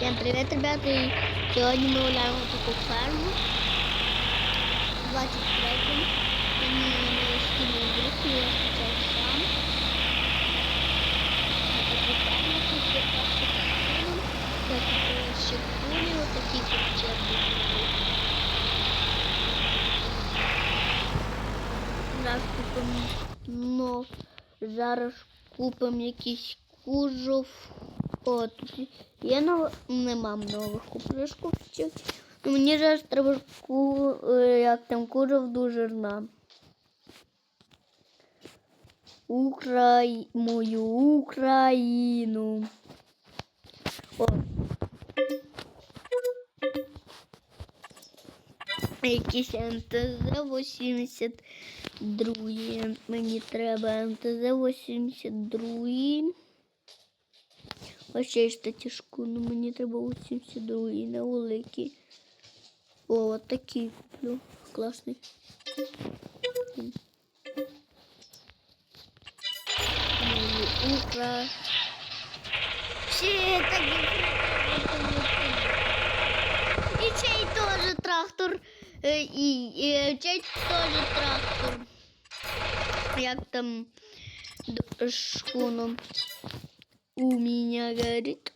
Всем привет, ребята! И сегодня мы гуляем вот такую ферму. км, и мы мои скины группы, я скачал сам. Это прикольно, тут я просто ферму. Я купила щекули, вот такие курчевки. Зараз купим, но зараз купим якісь кужов. О, тут є нова... нема нових купришків. Ну, мені ж треба ку... Е, як там куров до жирна. Украй... мою Україну. О. Якийсь НТЗ-82. Мені треба НТЗ-82. Вообще что та но мне мені треба у 72 і. О, вот такие. куплю. Класний. Утро. Все это И чей тоже трактор. И і чей тоже трактор. Як там шкуну. У меня горит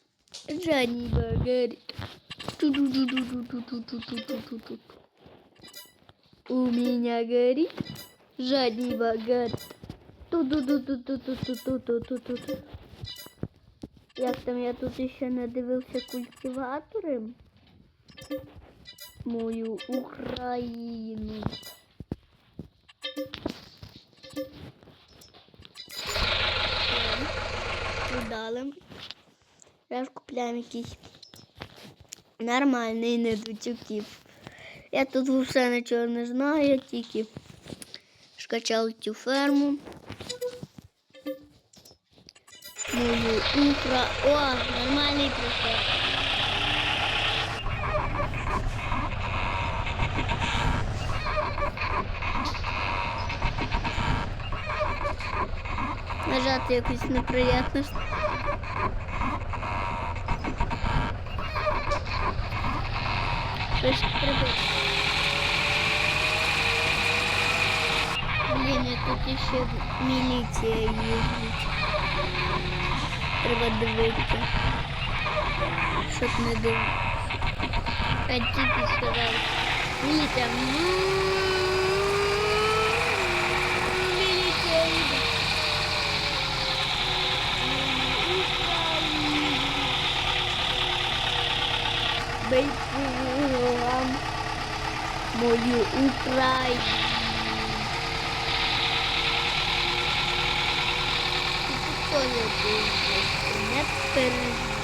Жанниба горит. У меня горит Жанниба горит. Як там я тут ще надивився культиватором? Мою Україну. Дали. ж купляю якийсь нормальний недочуків. Я тут все нічого не знаю, я тільки скачав цю ферму. Мою укра. О, нормальний трактор. Нажати якусь неприємність. Щось треба. Блін, і тут ще міліція їздить. Треба дивитися. Щоб не дивитися. А тільки сказали. Міліція. м, Міліція Бейпулам мою Украину. Кто не будет? Нет, перед.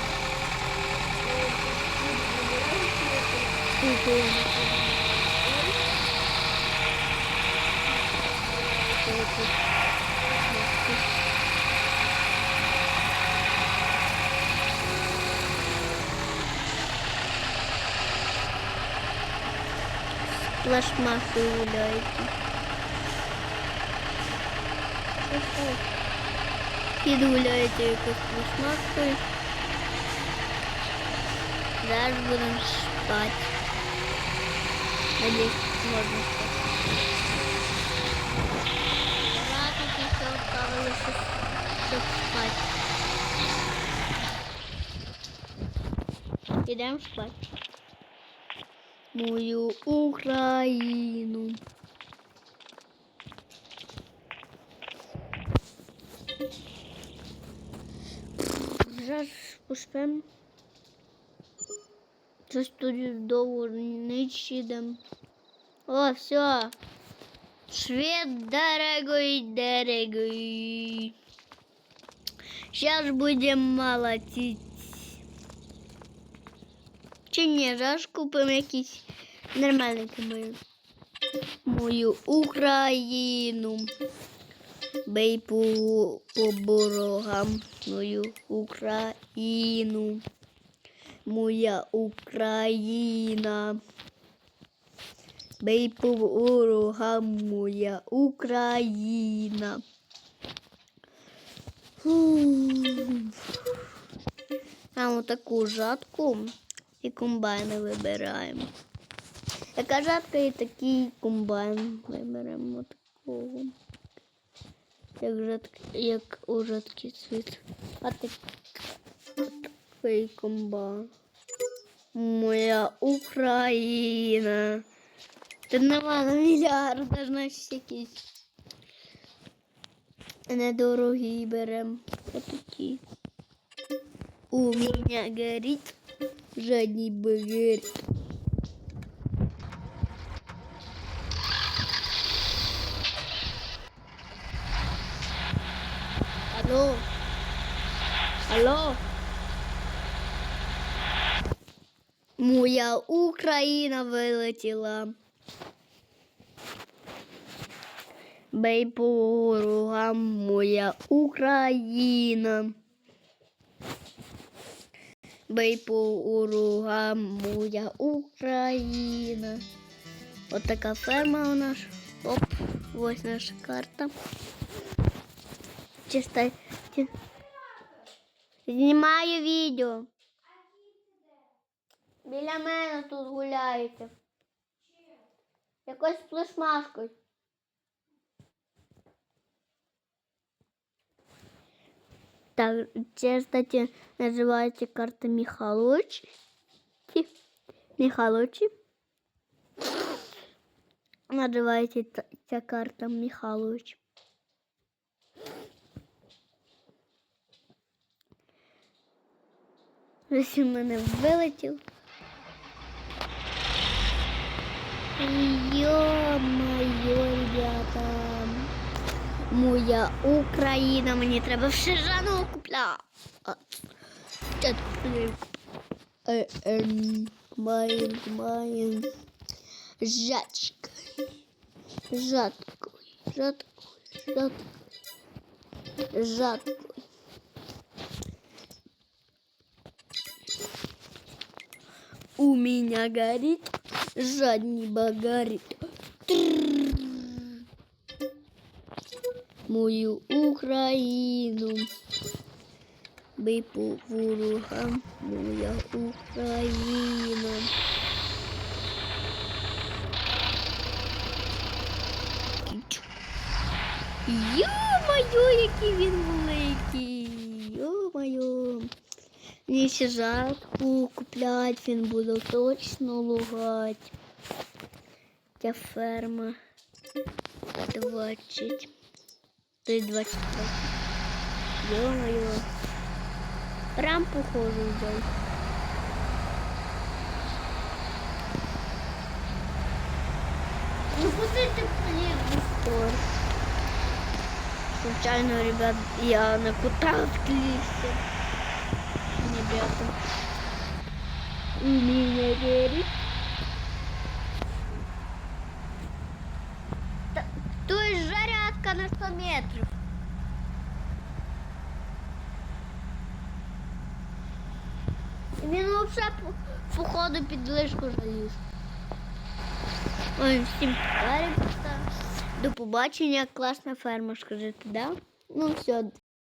Thank you. пластмассу гуляете. И гуляете как пластмассу. Даже будем спать. Надеюсь, можно спать. Радует еще Павла, чтобы спать. Идем спать. Мою Україну. Зараз поспимо. Щось тут довго не їдемо. О, все. Свет дорогой, дорогой. Сейчас будем молотить. Чи ні, зараз купимо якийсь нормальний мою. Мою Україну. Бей по, по борогам мою Україну. Моя Україна. Бей по ворогам моя Україна. Фу. Там таку жатку і комбайни вибираємо. Така жатка і такий комбайн виберемо такого. Як, жатк, як у жатки світ. А так, такий комбайн. Моя Україна. Тут нема на мільярда, значить якісь. Недорогі берем. Отакі. У меня горит задний багет. Алло. Алло. Моя Україна вилетіла. Бей по ворогам, моя Україна. Бей по ворогам, моя Україна. От така ферма у нас. Оп, ось наша карта. Чистай. Знімаю відео. Біля мене тут гуляєте. Якось плешмашкою. Так, це, кстати, називається карта Михайлович. Михайловичі. Називається ця- ця карта Михайлович. Ось у мене вилетів. Ё-моё, ребята. Моя Україна, мені треба все жано купляти. Маєм, маєм. Жачка. Жаткою, жаткою, жаткою. Жаткою. У меня горит задний багарит. Мою Україну. Бий по ворогам, моя Україна. Йо-моє, який він великий. Йо-моє. Мені ще жатку куплять, він буде точно лугать. Ця ферма 20. То есть 20. Ё-моё. Прям похоже взял. Ну куда ты стор? Случайно, ребят, я на кота отклеился. Ребята. Меня горит. Зарядка на 100 метров. Він взагалі по, походу під лишку заліз. Ой, всім. До побачення, класна ферма, скажете, да? Ну все,